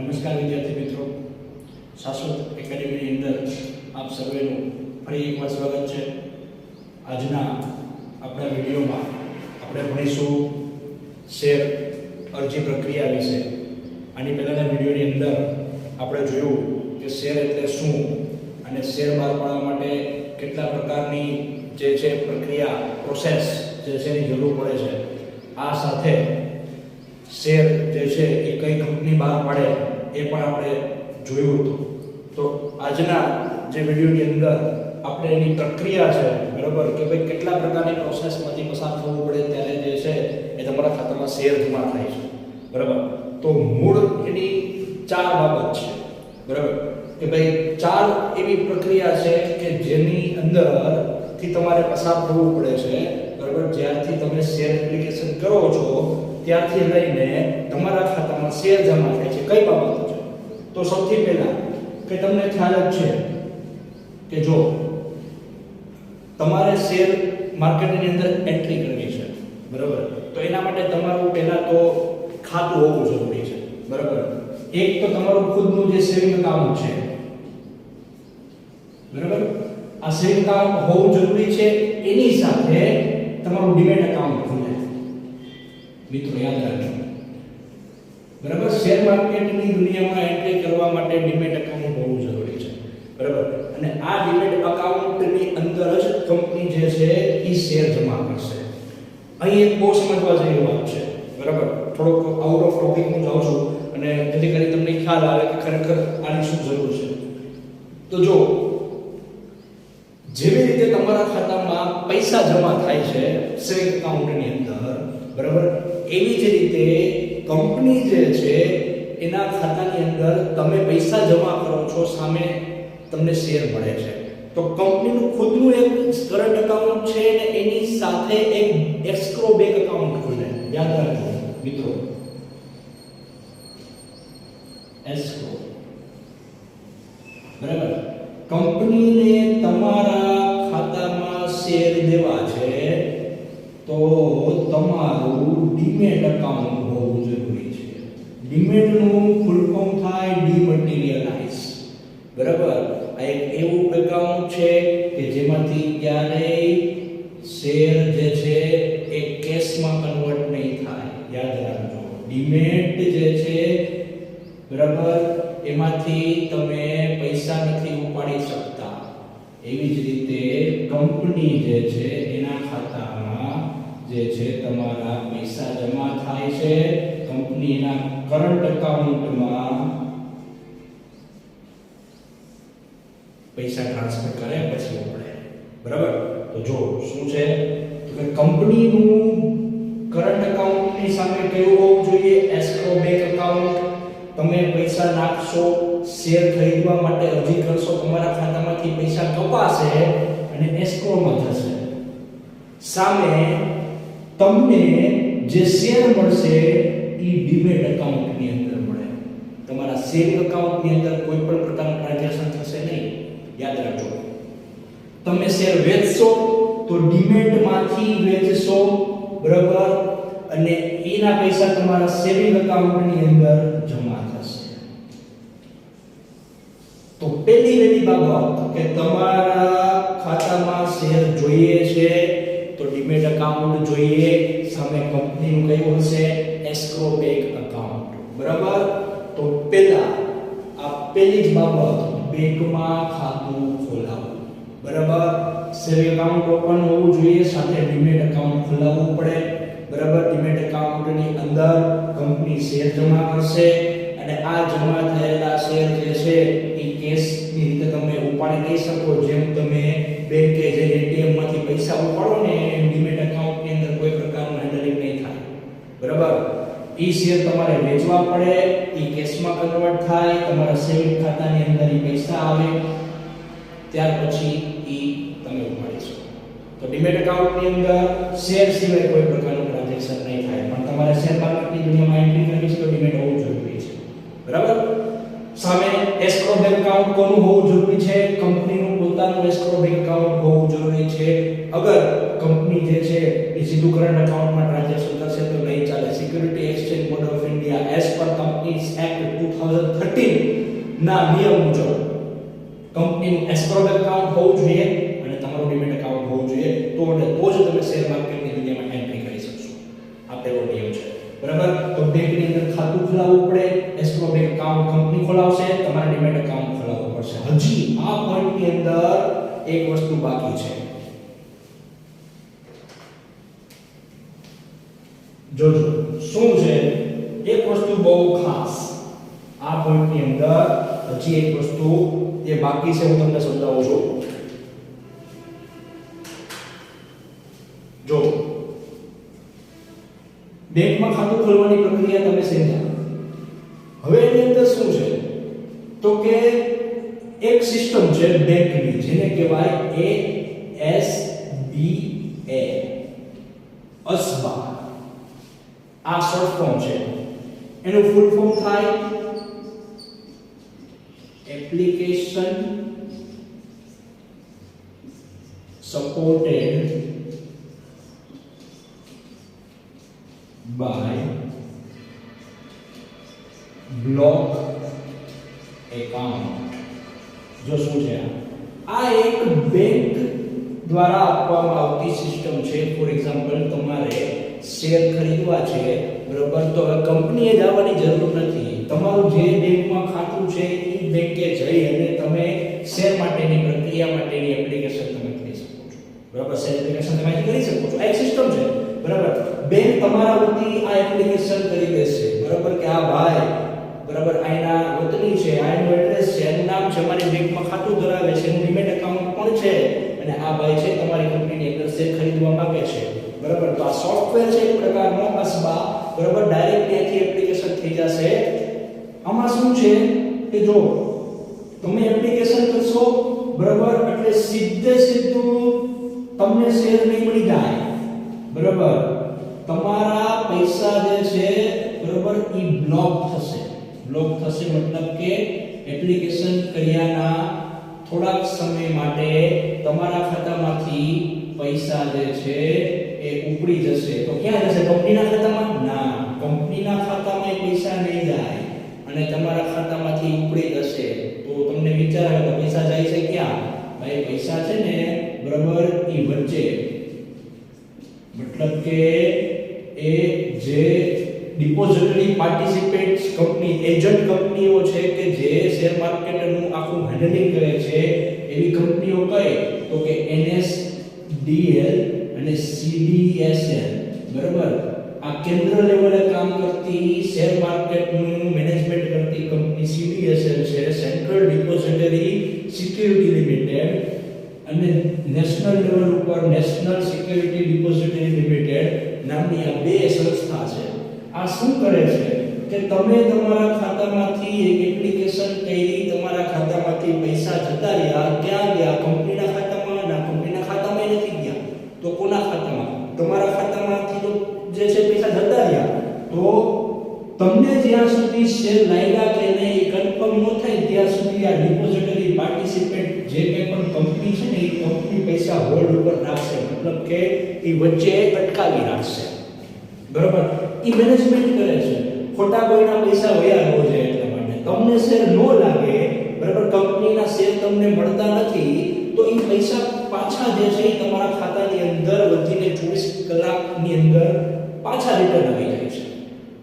નમસ્કાર વિદ્યાર્થી મિત્રો. શાશ્વત એકેડેમીની અંદર આપ સર્વેનું ફરી એકવાર સ્વાગત છે. આજના આપણા વિડીયોમાં આપણે ભણીશું શેર અરજી પ્રક્રિયા વિશે. આની પહેલાંના વિડીયોની અંદર આપણે જોયું કે શેર એટલે શું અને શેર બહાર પાડવા માટે કેટલા પ્રકારની જે છે પ્રક્રિયા પ્રોસેસ જે છે એની જરૂર પડે છે. આ સાથે શેર જે છે એ કઈ કંપની બહાર પાડે એ પણ આપણે જોયું હતું. તો આજના જે વિડીયોની અંદર આપણે એની પ્રક્રિયા છે, બરાબર? કે ભાઈ કેટલા પ્રકારની પ્રોસેસમાંથી પસાર થવું પડે ત્યારે જે છે એ તમારા ખાતામાં શેર જમા થાય છે. બરાબર? તો મૂળ એની ચાર બાબત છે. બરાબર? કે ભાઈ ચાર એવી પ્રક્રિયા છે કે જેની અંદરથી તમારે પસાર થવું પડે છે. બરાબર? જ્યારથી તમે શેર એપ્લિકેશન કરો છો ત્યારથી લઈને તમારા ખાતામાં શેર જમા થાય છે. કઈ બાબતો છે? તો સૌથી પહેલા કે તમને ખ્યાલ જ છે કે જો તમારે શેર માર્કેટની અંદર એન્ટ્રી કરવી છે, બરાબર? તો એના માટે તમારું પહેલા તો ખાતું હોવું જરૂરી છે, બરાબર? એક તો તમારું ખુદનું જે સેવિંગ એકાઉન્ટ છે, બરાબર? આ સેવિંગ એકાઉન્ટ હોવું જરૂરી છે, એની સાથે તમારું ડિમેટ એકાઉન્ટ ખુલે મિત્રો, યાદ રાખજો. બરાબર? શેર માર્કેટની દુનિયામાં એન્ટ્રી કરવા માટે ડિમેટ એકાઉન્ટ હોવું જરૂરી છે. બરાબર? અને આ ડિમેટ એકાઉન્ટની અંદર જ કંપની જે છે એ શેર જમા કરશે. અહીં એક બહુ સમજવા જેવી વાત છે. બરાબર? થોડોક આઉટ ઓફ ટોપિક હું જાઉં છું અને જેથી કરી તમને ખ્યાલ આવે કે ખરેખર આની શું જરૂર છે. તો જો, જેવી રીતે તમારા ખાતામાં પૈસા જમા થાય છે સેવિંગ એકાઉન્ટની અંદર, બરાબર? એવી જ રીતે કંપની જે છે, એના ખાતાની અંદર તમે પૈસા જમા કરો છો, સામે તમને શેર મળે છે. તો કંપનીનું ખુદનું એક કરંટ એકાઉન્ટ છે ને એની સાથે એક એસ્ક્રો બેંક એકાઉન્ટ ખુલે. યાદ રાખજો, મિત્રો. એસ્ક્રો બરાબર? કંપનીને તમારા ખાતામાં શેર દેવા છે, તો તમારું ડીમેટ એકાઉન્ટ હોવું જરૂરી છે. ડીમેટનું ફૂલ ફોર્મ થાય ડીમટીરિયલાઇઝ બરાબર? આ એક એવું એકાઉન્ટ છે કે જેમાંથી ક્યારેય શેર જે છે એ કેશમાં કન્વર્ટ નહીં થાય. યાદ રાખજો. ડીમેટ જે છે, બરાબર, એમાંથી તમે પૈસા નથી ઉપાડી શકતા. એવી જ રીતે કંપની જે છે, એના ખાતામાં જે છે તમારા પૈસા જમા થાય છે, કંપનીના કરંટ એકાઉન્ટમાં પૈસા ટ્રાન્સફર કરે પછી આપણે. બરાબર? તો જો, શું છે? તો કે કંપનીનું કરંટ એકાઉન્ટની સામે કેવું હોવું જોઈએ? એસ્ક્રો બેંક એકાઉન્ટ તમે પૈસા નાખશો શેર ખરીદવા માટે અરજી કરશો, તમારા ખાતામાંથી પૈસા કપાશે અને એસ્ક્રોમાં જશે. સામે તમને જે શેર મળશે એ ડીમેટ એકાઉન્ટની અંદર મળે તમારા સેવિંગ એકાઉન્ટની અંદર કોઈ પણ પ્રકારનું ટ્રાન્ઝેક્શન થશે નહીં યાદ રાખજો તમે શેર વેચશો તો ડીમેટમાંથી વેચશો બરાબર અને એના પૈસા તમારા સેવિંગ એકાઉન્ટની અંદર જમા થશે તો પહેલી પહેલી બાબત કે તમારા ખાતામાં શેર જોઈએ છે તો ડીમેટ એકાઉન્ટ જોઈએ, સામે કંપનીનું કયું હશે? એસ્ક્રો બેંક એકાઉન્ટ બરાબર? તો પહેલા આ પહેલી જ બાબત, બેંકમાં ખાતું ખોલાવવું બરાબર? સેવિંગ એકાઉન્ટ ઓપન હોવું જોઈએ, સાથે ડીમેટ એકાઉન્ટ ખોલાવવું પડે. બરાબર? ડીમેટ એકાઉન્ટની અંદર કંપની શેર જમા કરશે અને આ જમા થયેલા શેર જે છે, એ કેશની રીતે તમે ઉપાડી લઈ શકો, જેમ તમે બેંકે જે એટીએમમાંથી પૈસા ઉપાડો ને ડીમેટ ડીમેટ એકાઉન્ટની અંદર કોઈ પ્રકારનું હેન્ડલિંગ નહીં થાય. બરાબર? ઈ શેર તમારે વેચવા પડે, ઈ કેશમાં કન્વર્ટ થાય, તમારા સેવિંગ ખાતાની અંદર ઈ પૈસા આવે, ત્યાર પછી ઈ તમે ઉપાડી શકો. તો ડીમેટ એકાઉન્ટની અંદર શેર સિવાય કોઈ પ્રકારનું ટ્રાન્ઝેક્શન નહીં થાય. પણ તમારે શેર માર્કેટની દુનિયામાં એન્ટ્રી કરવી છે તો ડીમેટ હોવું જરૂરી છે. બરાબર? સામે એસ્ક્રો બેંક એકાઉન્ટ કોનું હોવું જરૂરી પોતાનું બેંક એકાઉન્ટ હોવું જરૂરી છે. અગર કંપની જે છે એ સીધું કરંટ એકાઉન્ટમાં ટ્રાન્ઝેક્શન કરશે તો નહીં ચાલે. Security exchange board of India as પર કંપનીઝ એક્ટ 2000 2013 ના નિયમ મુજબ કંપનીનું એસ્ક્રો એકાઉન્ટ હોવું જોઈએ અને તમારું ડીમેટ એકાઉન્ટ હોવું જોઈએ તો અને તો જ તમે શેર માર્કેટની દુનિયામાં એન્ટ્રી કરી શકશો આ પહેલો નિયમ છે બરાબર તો બેંકની અંદર ખાતું ખોલાવવું પડે એસ્ક્રો બેંક એકાઉન્ટ કંપની ખોલાવશે તમારે ડીમેટ એકાઉન્ટ ખોલાવવું પડશે હજી આ પોઈન્ટની અંદર એક વસ્તુ બાકી છે જોજો શું છે એક વસ્તુ બહુ ખાસ આ પોઈન્ટની અંદર હજી એક વસ્તુ જે બાકી છે હું તમને સમજાવું છું જો બેંકમાં ખાતું ખોલવાની પ્રક્રિયા તમે સમજ્યા હવે એની અંદર શું છે? તો કે એક સિસ્ટમ છે બેંકની, જેને કહેવાય એ એસ બી એ અસબા આ શોર્ટ ફોર્મ છે એનું ફૂલ ફોર્મ થાય application supported by block account જો શું છે આ? આ એક બેંક દ્વારા આપવામાં છે. ફોર એક્ઝામ્પલ તમારે શેર ખરીદવા છે, બરોબર? તો હવે કંપનીએ જવાની જરૂર નથી. તમારું જે બેંકમાં ખાતું છે, એ બેંકે જઈ અને તમે શેર માટેની પ્રક્રિયા માટેની એપ્લિકેશન તમે કરી શકો છો. બરાબર? શેર એપ્લિકેશન તમે કરી શકો છો. આ એક સિસ્ટમ છે. બરાબર? બેંક તમારા વતી આ એપ્લિકેશન કરી દેશે. બરાબર? કે આ ભાઈ, બરાબર? આના વતની છે, આનું એડ્રેસ છે, એનું નામ છે, મારી બેંકમાં ખાતું ધરાવે છે, એનું ડિમેટ એકાઉન્ટ પણ છે. અને આ ભાઈ છે તમારી કંપનીની અંદર શેર ખરીદવા માંગે છે. બરાબર? તો આ સોફ્ટવેર છે એક પ્રકારનો અસબા. બરાબર? ડાયરેક્ટ ત્યાંથી એપ્લિકેશન થઈ જશે. આમાં શું છે કે જો તમે એપ્લિકેશન કરશો, બરાબર? એટલે સીધે સીધું તમને શેર નહીં મળી જાય. બરાબર? તમારા પૈસા જે છે, બરાબર, ઈ બ્લોક થશે. બ્લોક થશે મતલબ કે એપ્લિકેશન કર્યાના થોડાક સમય માટે તમારા ખાતામાંથી પૈસા જે છે એ ઉપડી જશે. તો ક્યાં જશે? કંપનીના ખાતામાં? ના. કંપનીના ખાતામાં પૈસા નહીં જાય અને તમારા ખાતામાંથી ઉપડી જશે. તો તમને વિચાર આવે તો પૈસા જાય છે ક્યાં? ભાઈ, પૈસા છે ને બરાબર ઈ વચ્ચે. મતલબ કે એ જે ડિપોઝિટરી પાર્ટિસિપેટ્સ કંપની, એજન્ટ કંપનીઓ છે કે જે શેર માર્કેટનું આખું હેન્ડલિંગ કરે છે, એવી કંપનીઓ કઈ તો કે એનએસડીએલ અને સીડીએસએલ. બરાબર? આ કેન્દ્ર લેવલે કામ કરતી શેર માર્કેટનું મેનેજમેન્ટ કરતી કંપની સીડીએસએલ છે, સેન્ટ્રલ ડિપોઝિટરી સિક્યુરિટી લિમિટેડ અને નેશનલ લેવલ ઉપર નેશનલ સિક્યુરિટી ડિપોઝિટરી લિમિટેડ નામની આ બે સંસ્થા છે. આ શું કરે છે? કે તમે તમારા ખાતામાંથી એક એપ્લિકેશન કરી તમારા ખાતામાંથી પૈસા જતા રહ્યા, ક્યાં ગયા? કંપનીના ખાતામાં? ના, કંપનીના ખાતામાં નથી ગયા. તો કોના ખાતામાં? તમારા ખાતામાંથી જે છે પૈસા જતા રહ્યા. તો તમને જ્યાં સુધી શેર લાગ્યા કે નહીં કન્ફર્મ ન થાય, ત્યાં સુધી આ ડિપોઝિટરી પાર્ટિસિપેન્ટ જે કંઈ પણ કંપની છે ને, એ કંપની પૈસા હોલ્ડ ઉપર રાખશે. મતલબ કે એ વચ્ચે અટકાવી રાખશે. બરાબર એ મેનેજમેન્ટ કરે છે ખોટા કોઈના પૈસા વયા ન જાય એટલા માટે તમને શેર ન લાગે બરાબર કંપનીના મળતા નથી, તો એ પૈસા પાછા જે છે એ તમારા ખાતાની અંદર વધીને 24 કલાકની અંદર પાછા રિટર્ન આવી જાય છે.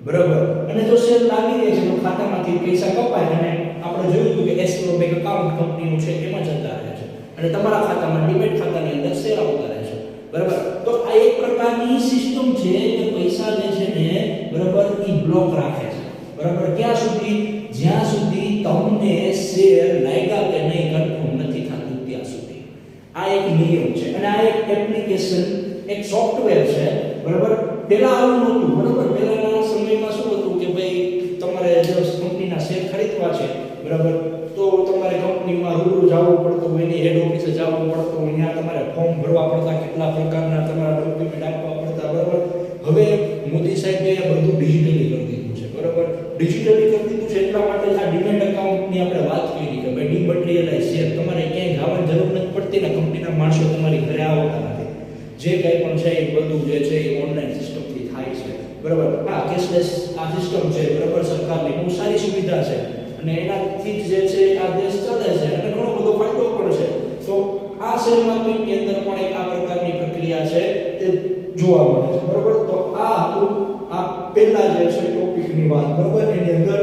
બરાબર? અને જો શેર લાગી જાય છે, તો ખાતામાંથી પૈસા કપાય અને આપણે જોયું હતું કે એસબીઓ બેંક અકાઉન્ટ કંપનીનું છે, એમાં જતા રહે છે. અને તમારા ખાતામાં ડિમેટ ખાતાની અંદર શેર આવતા રહે છે. બરાબર? તો આ એક પ્રકારની સિસ્ટમ છે કે સોફ્ટવેર છે, બરાબર? પહેલા આવું નહોતું, બરાબર? પહેલાના સમયમાં શું હતું કે ભાઈ તમારે જો કંપનીના શેર ખરીદવા છે, બરાબર? તો તમારે કંપનીમાં રૂબરૂ જવું પડતું, એની હેડ ઓફિસે જવું પડતું હોય ત્યાં તમારે ફોર્મ ભરવા પડતા, કેટલા પ્રકારના તમારા ડોક્યુમેન્ટ આપવા પડતા, બરાબર? હવે મોદી સાહેબે બધું ડિજિટલી કરી દીધું છે, બરાબર? ડિજિટલી કરી દીધું છે, એટલા માટે આ ડિમેટ એકાઉન્ટની આપણે વાત કરી કે ભાઈ ડિમટીરિયલાઇઝ શેર, તમારે ક્યાંય જવાની જરૂર નથી પડતી ને કંપનીના માણસો તમારી ઘરે આવતા જે કંઈ પણ છે એ બધું જે છે એ ઓનલાઈન સિસ્ટમથી થાય છે. બરાબર? આ કેશલેસ આ સિસ્ટમ છે, બરાબર સરકારની બહુ સારી સુવિધા છે. અને એનાથી જ જે છે આ દેશ ચાલે છે અને ઘણો બધો ફાયદો પણ છે. તો આ શેર માર્કેટની અંદર પણ એક આ પ્રકારની પ્રક્રિયા છે તે જોવા મળે છે. બરાબર? તો આ હતું આ પહેલા જે છે ટોપિકની વાત. બરાબર? એની અંદર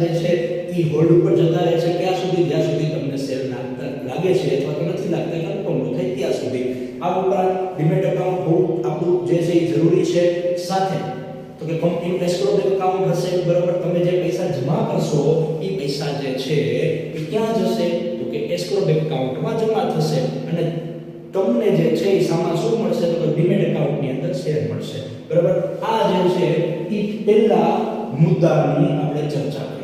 જે છે, એ હોલ્ડ ઉપર જતા રહે છે ક્યાં સુધી, જ્યાં સુધી તમને શેર લાગે છે અથવા તો નથી લાગતા કન્ફર્મ થાય ત્યાં સુધી. આ ઉપરાંત ડિમેટ એકાઉન્ટ હોવું આપણું જે છે એ જરૂરી છે, સાથે તો કે કંપની એસ્ક્રો બેંક એકાઉન્ટ હશે, બરાબર, તમે જે પૈસા જમા કરશો, એ પૈસા જે છે, એ ક્યાં જશે તો કે એસ્ક્રો બેંક એકાઉન્ટમાં જમા થશે અને તમને જે છે એ સામાન શું મળશે? તો કે ડિમેટ એકાઉન્ટની અંદર શેર મળશે. બરાબર? આ જે છે, એ પહેલા મુદ્દાની આપણે ચર્ચા કરી.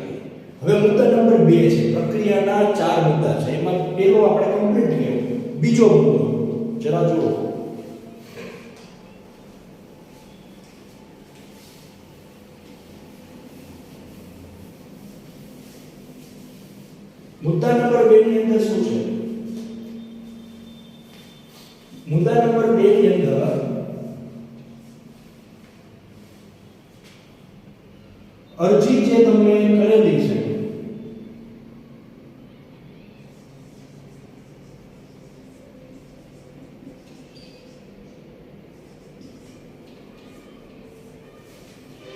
હવે મુદ્દા નંબર 2 છે, પ્રક્રિયાના ચાર મુદ્દા છે. એમાં પહેલો આપણે કમ્પ્લીટ કર્યો બીજો મુદ્દો. જરા જુઓ. મુદ્દા નંબર 2 ની અંદર શું છે? મુદ્દા નંબર 2 ની અંદર અરજી જે તમે કરેલી છે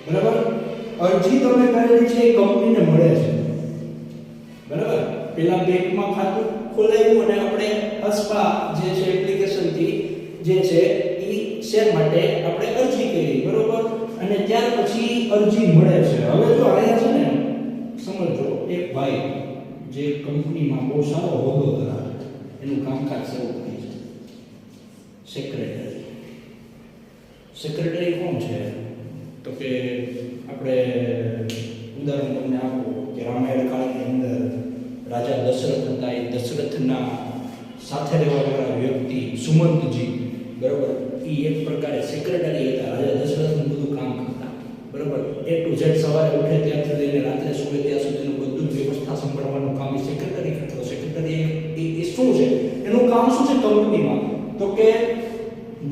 બરાબર અરજી તમે કરેલી છે એ કંપનીને મળે છે બરાબર પેલા બેંકમાં ખાતું ખોલાવ્યું અને આપણે અસ્પા જે છે એપ્લિકેશનથી જે છે એ શેર માટે આપણે અરજી કરી બરોબર અને ત્યાર પછી અરજી મળે છે હવે જો અહીંયા છે ને સમજો એક ભાઈ જે કંપનીમાં બહુ સારો હોદ્દો ધરાવે એનું કામકાજ શરૂ થાય છે સેક્રેટરી સેક્રેટરી કોણ છે? તો કે આપણે ઉદાહરણ તમને આપો કે રામાયણ કાળની અંદર રાજા દશરથ હતા. એ દશરથના સાથે રહેવાવાળા વ્યક્તિ સુમંતજી, બરાબર? એ એક પ્રકારે સેક્રેટરી હતા. રાજા દશરથનું બધું કામ કરતા. બરાબર? એ ટુ ઝેડ સવારે ઉઠે ત્યાંથી લઈને રાત્રે સુવે ત્યાં સુધીનું બધું વ્યવસ્થા સંભાળવાનું કામ એ સેક્રેટરી કરતો. સેક્રેટરી એ શું છે? કામ શું છે કંપનીમાં? તો કે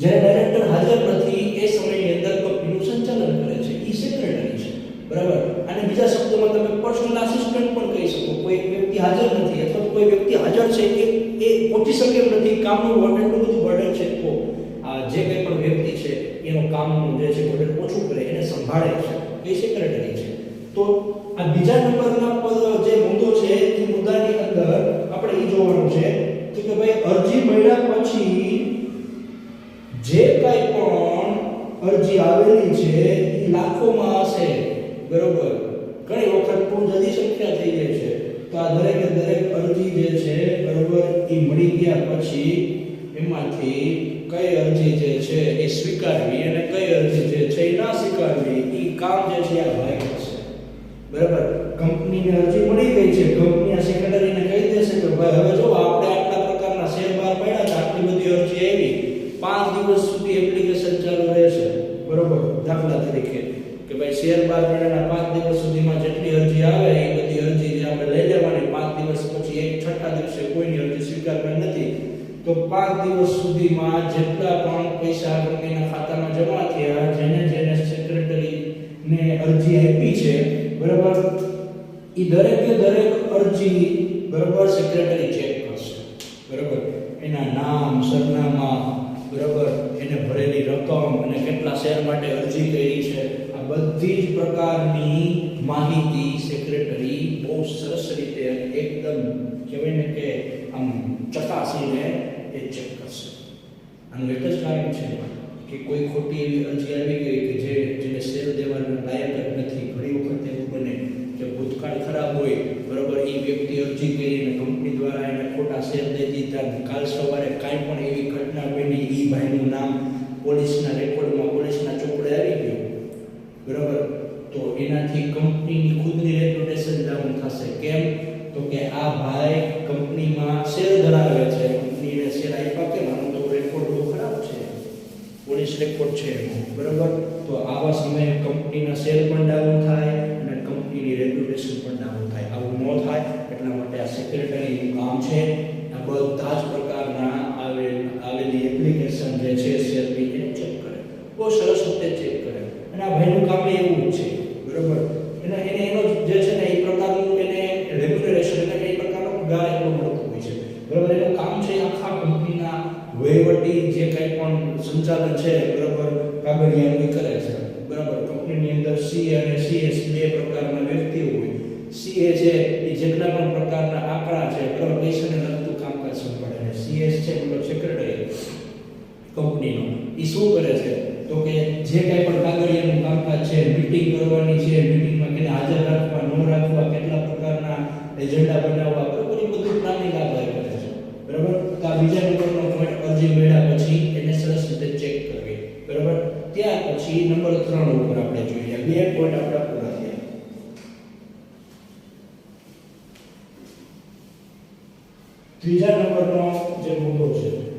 જે ડાયરેક્ટર હાજર નથી, એ સમયની અંદર કંપનીનું સંચાલન કરે છે એ સેક્રેટરી છે. બરાબર? અને બીજા શબ્દોમાં તમે પર્સનલ આસિસ્ટન્ટ પણ કહી શકો. કોઈ વ્યક્તિ હાજર નથી, અથવા કોઈ વ્યક્તિ હાજર છે, એ એ પહોંચી શકે નથી. કામનું વર્ડન બધું વર્ડન છે તો જે કંઈ પણ વ્યક્તિ છે, એનું કામનું જે છે વર્ડન ઓછું કરે, એને સંભાળે છે. એ સેક્રેટરી છે. તો આ બીજા નંબરના દાખલા તરીકે કે ભાઈ શેર પડ્યાના પાંચ દિવસ સુધીમાં જેટલી અરજી આવે, એ બધી અરજી આપણે લઈ લેવાની, પાંચ દિવસ પછી એક છઠ્ઠા દિવસે કોઈની અરજી સ્વીકારવાની નથી. તો પાંચ દિવસ સુધીમાં જેટલા પણ પૈસા કંપનીના ખાતામાં જમા થયા, જેને જેને સેક્રેટરી ને અરજી આપી છે, બરાબર? એ દરેકે દરેક અરજી બરાબર સેક્રેટરી ચેક કરશે. બરાબર? એના નામ, સરનામા બરાબર? એને ભરેલી રકમ અને કેટલા શેર માટે અરજી કરી છે, આ બધી જ પ્રકારની માહિતી સેક્રેટરી બહુ સરસ રીતે એકદમ કહેવાય ને કે આમ ચકાસીને એ ચેક કરશે. આનું એક જ કારણ છે કે કોઈ ખોટી એવી અરજી આવી ગઈ કે જે, જેને શેર દેવાના લાયક જ નથી. ઘણી વખત એવું બને કે ભૂતકાળ ખરાબ હોય, બરાબર એ વ્યક્તિ અરજી કરીને ખોટા શેર દઈ દીધા કાલ સવારે કાંઈ પણ એવી ઘટના બની એ ભાઈનું નામ પોલીસના રેકોર્ડમાં, પોલીસના ચોપડે આવી ગયું. બરાબર? તો એનાથી કંપનીની ખુદની રેપ્યુટેશન ડાઉન થશે. કેમ? તો કે આ ભાઈ કંપનીમાં શેર ધરાવે છે. કંપનીને શેર આપ્યા કે મારો તો રેકોર્ડ બહુ ખરાબ છે. પોલીસ રેકોર્ડ છે બરાબર? તો આવા સમયે કંપનીના શેર પણ ડાઉન થાય અને કંપનીની રેપ્યુટેશન પણ ડાઉન થાય આવું ન થાય એટલા માટે આ સેક્રેટરીનું કામ છે બધા જ પ્રકારના આવે એપ્લિકેશન જે છે સેલ્ફી એ ચેક કરે. બહુ સરસ રીતે ચેક કરે. અને આ ભાઈનું કામ એવું જ છે. બરોબર? એને એને એનો જે છે ને, એ પ્રકારનું એને રેગ્યુલેશન એટલે એ પ્રકારનો પગાર એટલો મળતો હોય છે. બરોબર? એનું કામ છે આખા કંપનીના વહીવટી જે કંઈ પણ સંચાલન છે, બરોબર? કાગળિયા કરે છે. બરાબર? કંપનીની અંદર સી અને સીએસ બે પ્રકારના વ્યક્તિઓ હોય. સીએ છે, એ જેટલા પણ પ્રકારના આંકડા છે બરાબર પૈસાને લગતું કામકાજ સંભાળે છે. સીએસ છે મતલબ સેક્રેટરી કંપનીનો. એ શું કરે છે? તો કે જે કાંઈ પણ કાગળિયાનું કામકાજ છે મીટિંગ કરવાની છે મીટિંગમાં કેને હાજર રાખવા, ન રાખવા, કેટલા પ્રકારના એજન્ડા બનાવવા, બરાબર એ બધું પ્લાનિંગ આ કરે છે. બરાબર? તો આ બીજા નંબરનો પોઈન્ટ અરજી મળ્યા પછી એને સરસ રીતે ચેક કરવી. બરાબર? ત્યાર પછી નંબર ત્રણ ઉપર આપણે જોઈએ. બે પોઈન્ટ આપણા પૂરા થયા ત્રીજા નંબરનો જે મુદ્દો છે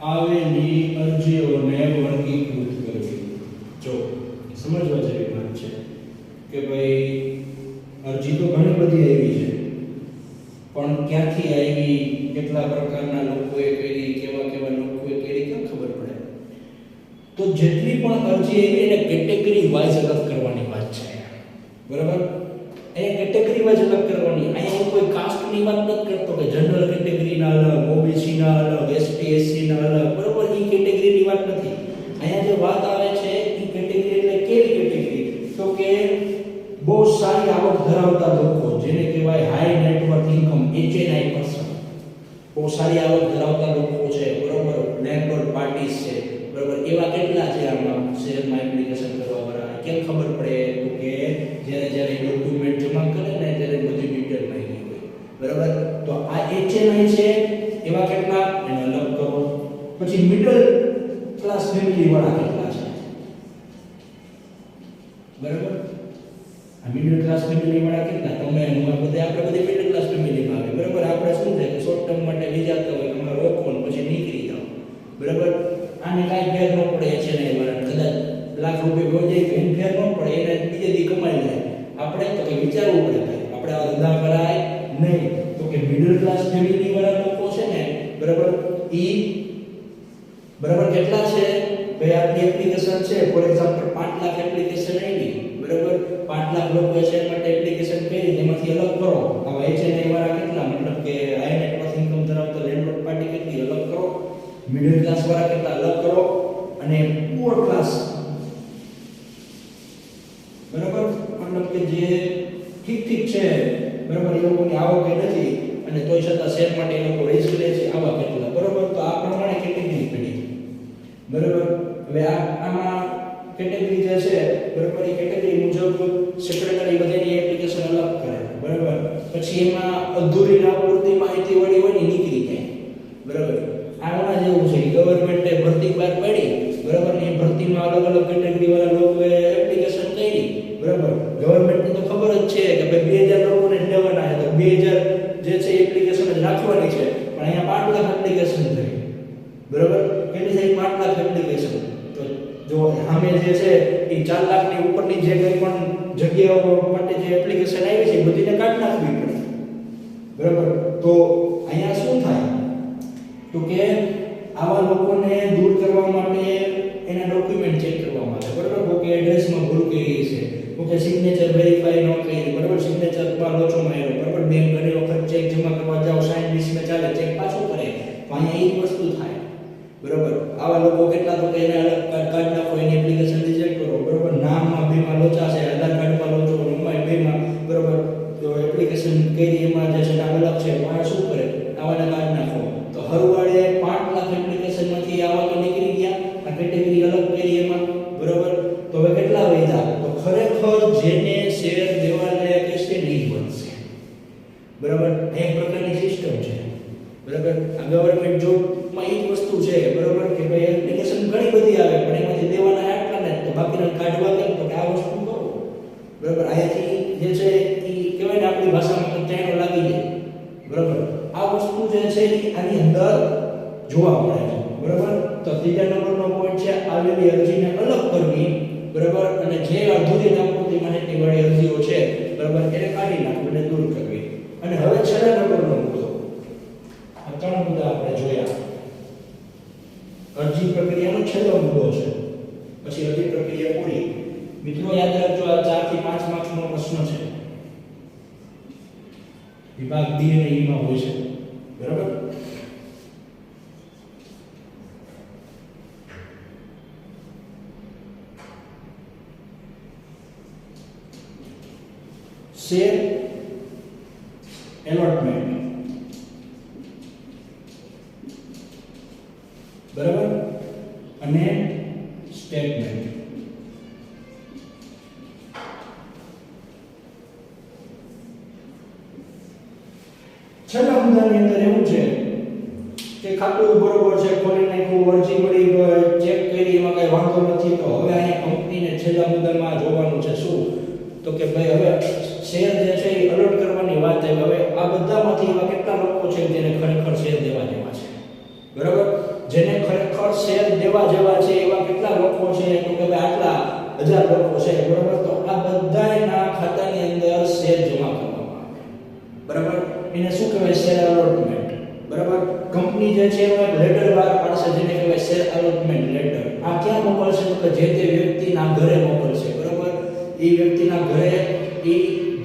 આવેલી અરજીઓને વર્ગીકૃત કરવી જો સમજવા જેવી વાત છે કે ભાઈ અરજી તો ઘણી બધી આવી છે પણ ક્યાંથી આવી કેટલા પ્રકારના લોકોએ કરી કેવા કેવા લોકોએ કરી કેમ ખબર પડે તો જેટલી પણ અરજી આવી એને કેટેગરી વાઇઝ અલગ કરવાની વાત છે બરાબર એને કેટેગરી વાઇઝ અલગ કરવાની અહીંયા કોઈ કાસ્ટની વાત નથી કરતો કે જનરલ કેટેગરીના અલગ ઓબીસીના અલગ એસટી એસસીના અલગ બરોબર, ઈ કેટેગરીની વાત નથી. અહીંયા જે વાત આવે છે એ કેટેગરી એટલે કેવી કેટેગરી તો કે બહુ સારી આવક ધરાવતા લોકો, જેને કહેવાય high net worth income HNI person બહુ સારી આવક ધરાવતા લોકો છે, બરોબર નેટવર્ક પાર્ટીસ છે બરાબર? આને કાંઈ ફેર ન પડે છે ને મારા કદાચ લાખ રૂપિયા ગયો જાય તો ફેર ન પડે, એને બીજે દી કમાઈ જાય આપણે તો કે વિચારવું પડે આપણે આ ધંધા કરાય નહીં. તો કે મિડલ ક્લાસ ફેમિલી વાળા લોકો છે ને બરાબર ઈ બરાબર કેટલા છે ભાઈ આપણી એપ્લિકેશન છે ફોર એક્ઝામ્પલ પાંચ લાખ એપ્લિકેશન આવી બરાબર પાંચ લાખ લોકો છે એના માટે એપ્લિકેશન કરી એમાંથી અલગ કરો આવા એચએનઆઈ વાળા કેટલા મતલબ કે હાઈ નેટવર્ક ઇન્કમ ધરાવતા લેન્ડલોર્ડ પાર્ટી કેટલી અલગ કરો મિડલ ક્લાસ વાળા કેટલા અલગ કરો અને પુઅર ક્લાસ બરાબર મતલબ કે જે ઠીક ઠીક છે બરાબર એ લોકોની આવક એ નથી અને તોય છતાં શેર માટે એ લોકો રિસ્ક લે છે આવા કેટલા બરાબર તો આ પ્રમાણે કેટેગરી પડી બરાબર હવે આ આમાં કેટેગરી જે છે, બરાબર એ કેટેગરી મુજબ સેક્રેટરી બધાની એપ્લિકેશન અલગ કરે. બરાબર? પછી એમાં અધૂરી ના માહિતી વળી હોય ને નીકળી જાય. બરાબર? આમાં જેવું છે ગવર્મેન્ટે ભરતી બહાર પાડી, બરાબર? એ ભરતીમાં અલગ અલગ કેટેગરી વાળા લોકોએ એપ્લિકેશન કરી. બરાબર? ગવર્મેન્ટને તો ખબર જ છે કે ભાઈ બે હજાર લોકોને જ લેવાના છે તો બે હજાર જે છે એપ્લિકેશન જ રાખવાની છે પણ અહીંયા પાંચ લાખ એપ્લિકેશન થઈ બરાબર કેટલી થઈ પાંચ લાખ એપ્લિકેશન તો જો સામે જે છે એ ચાર લાખની ઉપરની જે કંઈ પણ જગ્યાઓ માટે જે એપ્લિકેશન આવી છે બધીને કાઢી નાખવી પડે. બરાબર? તો આપણી ભાષામાં ચાઈનો લાગી જાય. બરાબર? આ વસ્તુ જે છે આની અંદર જોવા મળે છે. બરાબર? તો ત્રીજા નંબરનો પોઈન્ટ છે, આવેલી અરજીને અલગ કરવી. બરાબર? અને જે અધૂરી નાપૂરતી માહિતી વાળી અરજીઓ છે. બરાબર? એને કાઢી નાખવી અને દૂર કરવી. અને હવે છેલ્લા નંબરનો મુદ્દો આ ત્રણ મુદ્દા આપણે જોયા અરજી પ્રક્રિયાનો છેલ્લો મુદ્દો છે પછી અરજી પ્રક્રિયા પૂરી મિત્રો યાદ રાખજો આ ચારથી પાંચ માર્ક્સનો પ્રશ્ન છે વિભાગ બી અને ઈ માં હોય છે બરાબર શેર એલોટમેન્ટ બરાબર અને સ્ટેટમેન્ટ લેટર બહાર પાડશે, જેને કહેવાય શેર અલોટમેન્ટ લેટર આ ક્યાં મોકલશે? તો કે જે તે વ્યક્તિના ઘરે મોકલશે, બરાબર? એ વ્યક્તિના ઘરે એ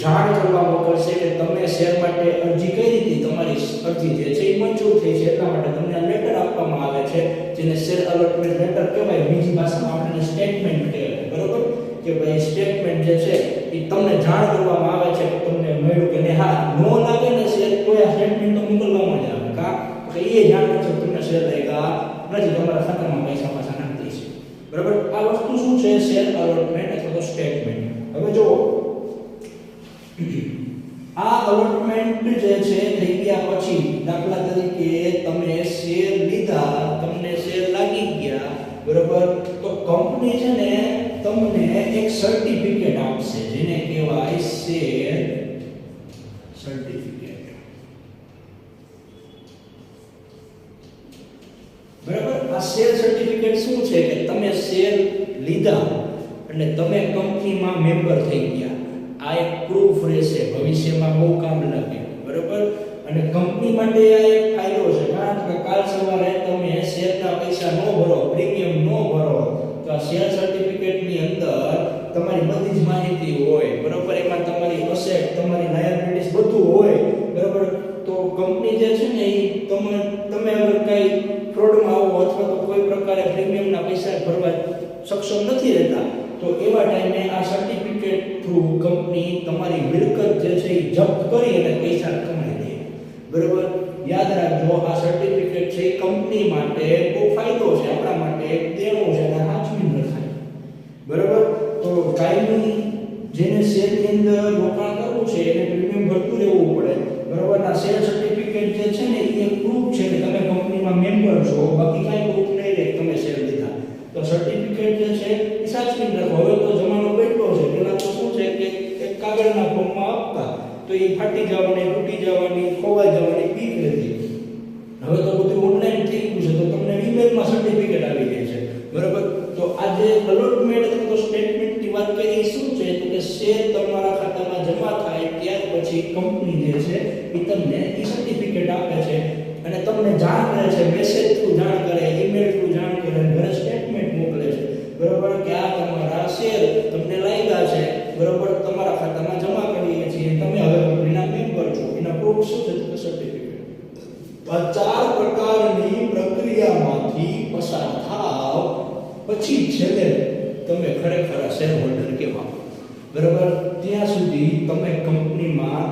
જાણ કરવા મોકલશે કે તમે શેર માટે અરજી કઈ રીતે, તમારી અરજી જે છે એ મંજૂર થઈ છે, એટલા માટે તમને આ લેટર આપવામાં આવે છે, જેને શેર અલોટમેન્ટ લેટર કહેવાય. બીજી ભાષામાં આપણે સ્ટેટમેન્ટ કહેવાય, બરોબર? કે ભાઈ સ્ટેટમેન્ટ જે છે એ તમને જાણ કરવામાં આવે છે કે તમને મળ્યું કે ને હા, નો લાગે ને શેર તો આ સ્ટેટમેન્ટ તો મોકલવામાં જ આવે. કા? એ જાણ શેર લાગ્યા નથી તમારા ખાતામાં પૈસા પાછા નાખી છે બરાબર આ વસ્તુ શું છે શેર અલોટમેન્ટ અથવા તો સ્ટેટમેન્ટ હવે જો આ અલોટમેન્ટ જે છે થઈ ગયા પછી દાખલા તરીકે તમે શેર લીધા તમને શેર લાગી ગયા બરાબર તો કંપની છે ને તમને એક સર્ટિફિકેટ આપશે જેને કહેવાય શેર સર્ટિફિકેટ બરાબર આ શેર સર્ટિફિકેટ શું છે કે તમે શેર લીધા અને તમે કંપનીમાં મેમ્બર થઈ ગયા. આ એક પ્રૂફ રહેશે, ભવિષ્યમાં બહુ કામ લાગે. બરાબર? અને કંપની માટે આ એક ફાયદો છે. કારણ કે કાલ સવારે તમે શેરના પૈસા ન ભરો પ્રીમિયમ ન ભરો, તો આ શેર સર્ટિફિકેટની અંદર તમારી બધી જ માહિતી હોય. બરાબર? એમાં તમારી અસેટ તમારી લાયબિલિટીઝ બધું હોય. બરાબર? તો કંપની જે છે ને એ તમે સક્ષમ નથી રહેતા, તો એવા ટાઈમે આ સર્ટિફિકેટ થ્રુ કંપની તમારી મિલકત જે છે એ જપ્ત કરી અને પૈસા કમાઈ દે. બરાબર? યાદ રાખજો, આ સર્ટિફિકેટ છે કંપની માટે બહુ ફાયદો છે, આપણા માટે પછી કંપની જે છે એ તમને એ સર્ટિફિકેટ આપે છે. અને તમને જાણ કરે છે મેસેજ થ્રુ જાણ કરે ઈમેલ થ્રુ જાણ કરે ઘરે સ્ટેટમેન્ટ મોકલે છે. બરોબર? કે આ તમારા શેર તમને લાગ્યા છે. બરાબર? તમારા ખાતામાં જમા કરીએ છીએ. તમે હવે કંપનીના મેમ્બર છો. એના પ્રૂફ શું છે તો સર્ટિફિકેટ આ ચાર પ્રકારની પ્રક્રિયામાંથી પસાર થાવ પછી છેલ્લે તમે ખરેખર શેર હોલ્ડર કહેવાય બરાબર ત્યાં સુધી તમે કંપનીમાં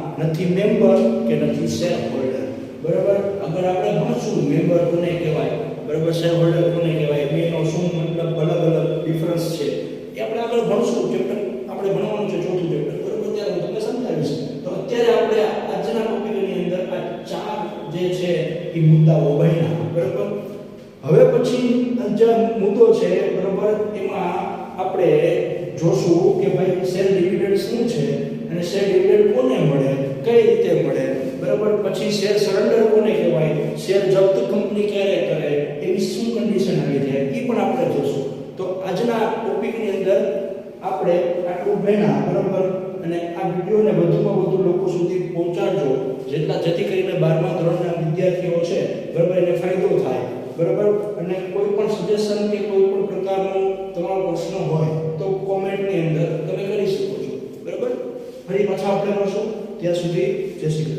મેમ્બર કે નથી શેર હોલ્ડર બરાબર? અગર આપણે ભણશું મેમ્બર કોને કહેવાય? બરાબર? શેર હોલ્ડર કોને કહેવાય? બેનો શું મતલબ અલગ અલગ ડિફરન્સ છે? એ આપણે આગળ ભણશું. ચેપ્ટર આપણે ભણવાનું છે ચોથું ચેપ્ટર બરાબર? ત્યારે હું તમને સમજાવીશ. તો અત્યારે આપણે આજના ટોપિકની અંદર આ ચાર જે છે, એ મુદ્દાઓ ભણ્યા બરાબર? હવે પછી જે મુદ્દો છે, બરાબર? એમાં આપણે જોશું કે ભાઈ શેર ડિવિડન્ડ શું છે અને શેર ડિવિડન્ડ કોને મળે? કઈ રીતે મળે? બરાબર? પછી શેર સરેન્ડર કોને કહેવાય? શેર જપ્ત કંપની ક્યારે કરે? એવી શું કન્ડિશન આવી જાય? એ પણ આપણે જોશું. તો આજના ટોપિકની અંદર આપણે આટલું ભણ્યા બરાબર? અને આ વિડીયોને વધુમાં વધુ લોકો સુધી પહોંચાડજો. જેટલા, જેથી કરીને બારમા ધોરણના વિદ્યાર્થીઓ છે, બરાબર? એને ફાયદો થાય. બરાબર? અને કોઈ પણ સજેશન કે કોઈ પણ પ્રકારનો તમારો પ્રશ્ન હોય, તો કોમેન્ટની અંદર તમે કરી શકો છો. બરાબર? ફરી પાછા આપણે મળશું. ત્યાં સુધી જય શ્રી